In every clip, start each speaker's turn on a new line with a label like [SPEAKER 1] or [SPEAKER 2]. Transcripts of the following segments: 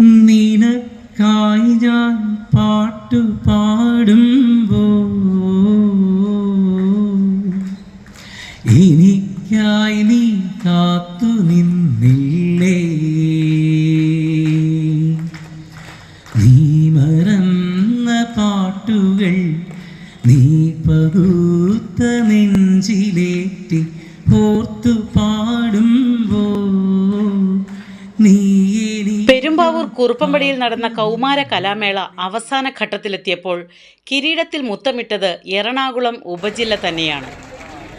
[SPEAKER 1] നിനക്കായി ഞാൻ പാട്ടു പാടുമ്പോ എനിക്കായി നീ കാത്തു നിന്നില്ലേ? നീ മറന്ന പാട്ടുകൾ നീ പകുത്ത നെഞ്ചിലേറ്റി ഓർത്തു പാടുമ്പോ നീ
[SPEAKER 2] പെരുമ്പാവൂർ കുറുപ്പമ്പടിയിൽ നടന്ന കൗമാര കലാമേള അവസാന ഘട്ടത്തിലെത്തിയപ്പോൾ കിരീടത്തിൽ മുത്തമിട്ടത് എറണാകുളം ഉപജില്ല തന്നെയാണ്.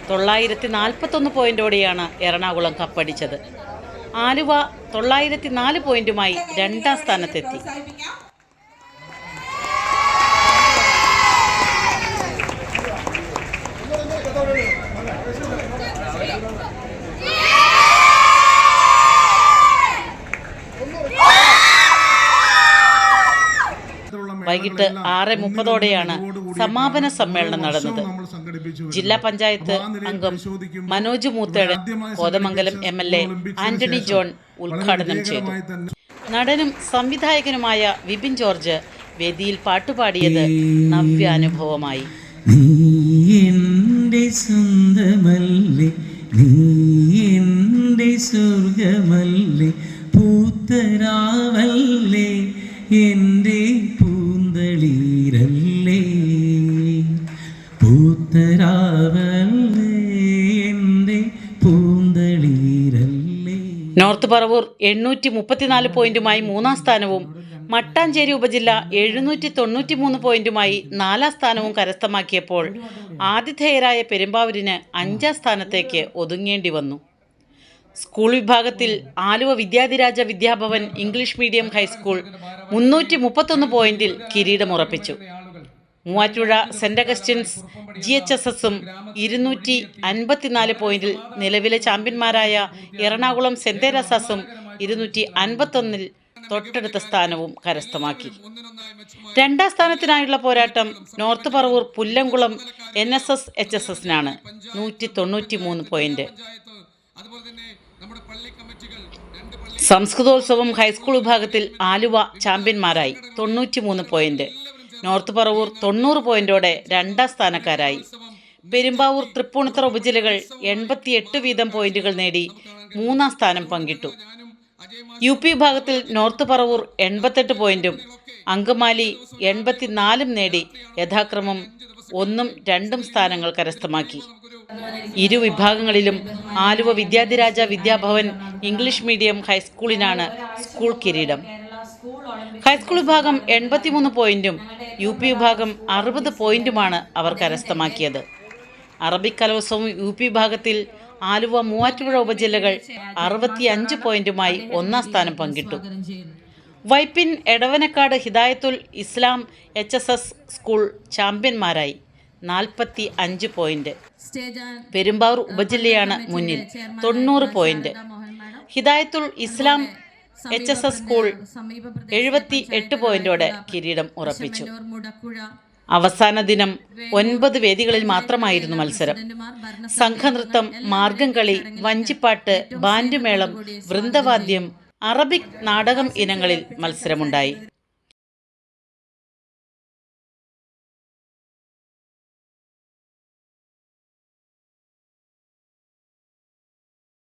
[SPEAKER 2] തൊള്ളായിരത്തി നാൽപ്പത്തൊന്ന് പോയിന്റോടെയാണ് എറണാകുളം കപ്പടിച്ചത്. ആലുവ തൊള്ളായിരത്തി നാല് പോയിന്റുമായി രണ്ടാം സ്ഥാനത്തെത്തി. വൈകിട്ട് ആറ് മുപ്പതോടെയാണ് സമാപന സമ്മേളനം നടന്നത്. ജില്ലാ പഞ്ചായത്ത് അംഗം Manoj Moothedu Kothamangalam M L A Antony John ഉദ്ഘാടനം ചെയ്തു. നടനും സംവിധായകനുമായ വിപിൻ ജോർജ് വേദിയിൽ പാട്ടുപാടിയത് നവ്യാനുഭവമായി.
[SPEAKER 1] എന്റെ സ്വന്തമല്ലേ നീ എന്റെ സ്വർഗമല്ലേ പൂത്തരാവല്ലേ എന്റെ
[SPEAKER 2] നോർത്ത് പറവൂർ എണ്ണൂറ്റി മുപ്പത്തിനാല് പോയിന്റുമായി മൂന്നാം സ്ഥാനവും മട്ടാഞ്ചേരി ഉപജില്ല എഴുന്നൂറ്റി തൊണ്ണൂറ്റി മൂന്ന് പോയിന്റുമായി നാലാം സ്ഥാനവും കരസ്ഥമാക്കിയപ്പോൾ ആതിഥേയരായ പെരുമ്പാവൂരിന് അഞ്ചാം സ്ഥാനത്തേക്ക് ഒതുങ്ങേണ്ടി വന്നു. സ്കൂൾ വിഭാഗത്തിൽ Aluva Vidyadhiraja Vidyabhavan English medium high school മുന്നൂറ്റി മുപ്പത്തൊന്ന് പോയിന്റിൽ കിരീടമുറപ്പിച്ചു Muvattupuzha saint Augustine's G H S എസും ഇരുന്നൂറ്റി അൻപത്തിനാല് പോയിന്റിൽ നിലവിലെ ചാമ്പ്യന്മാരായ എറണാകുളം സെന്റ് തെരേസാസും ഇരുന്നൂറ്റി അൻപത്തൊന്നിൽ തൊട്ടടുത്ത സ്ഥാനവും കരസ്ഥമാക്കി. രണ്ടാം സ്ഥാനത്തിനായുള്ള പോരാട്ടം north Paravur Pullamkulam N S S H S എസിനാണ്. നൂറ്റി തൊണ്ണൂറ്റി മൂന്ന് പോയിന്റ്. സംസ്കൃതോത്സവം ഹൈസ്കൂൾ വിഭാഗത്തിൽ ആലുവ ചാമ്പ്യന്മാരായി. തൊണ്ണൂറ്റി മൂന്ന് പോയിന്റ്. നോർത്ത് പറവൂർ തൊണ്ണൂറ് പോയിന്റോടെ രണ്ടാം സ്ഥാനക്കാരായി. പെരുമ്പാവൂർ തൃപ്പൂണിത്തറ ഉപജില്ലകൾ എൺപത്തിയെട്ട് വീതം പോയിന്റുകൾ നേടി മൂന്നാം സ്ഥാനം പങ്കിട്ടു. യു പി വിഭാഗത്തിൽ നോർത്ത് പറവൂർ എൺപത്തെട്ട് പോയിന്റും അങ്കമാലി എൺപത്തിനാലും നേടി യഥാക്രമം ഒന്നും രണ്ടും സ്ഥാനങ്ങൾ കരസ്ഥമാക്കി. ഇരു വിഭാഗങ്ങളിലും ആലുവ വിദ്യാധിരാജ വിദ്യാഭവൻ ഇംഗ്ലീഷ് മീഡിയം ഹൈസ്കൂളിനാണ് സ്കൂൾ കിരീടം. ഹൈസ്കൂൾ വിഭാഗം എൺപത്തിമൂന്ന് പോയിന്റും യു പി വിഭാഗം അറുപത് പോയിന്റുമാണ് അവർ കരസ്ഥമാക്കിയത്. അറബിക് കലോത്സവം യു പി വിഭാഗത്തിൽ ആലുവ മൂവാറ്റുപുഴ ഉപജില്ലകൾ അറുപത്തി അഞ്ച് പോയിന്റുമായി ഒന്നാം സ്ഥാനം പങ്കിട്ടു. Vypin Edavanakkad Hidayathul Islam H S S school ചാമ്പ്യന്മാരായി. നാൽപ്പത്തി അഞ്ച് പോയിന്റ്. പെരുമ്പാവൂർ ഉപജില്ലയാണ് മുന്നിൽ. തൊണ്ണൂറ് point. Hidayathul Islam H S S school എഴുപത്തി എട്ട് പോയിന്റോടെ കിരീടം ഉറപ്പിച്ചു. അവസാന ദിനം ഒൻപത് വേദികളിൽ മാത്രമായിരുന്നു മത്സരം. സംഘനൃത്തം മാർഗംകളി വഞ്ചിപ്പാട്ട് ബാൻഡുമേളം വൃന്ദവാദ്യം അറബിക് നാടകം ഇനങ്ങളിൽ മത്സരമുണ്ടായി.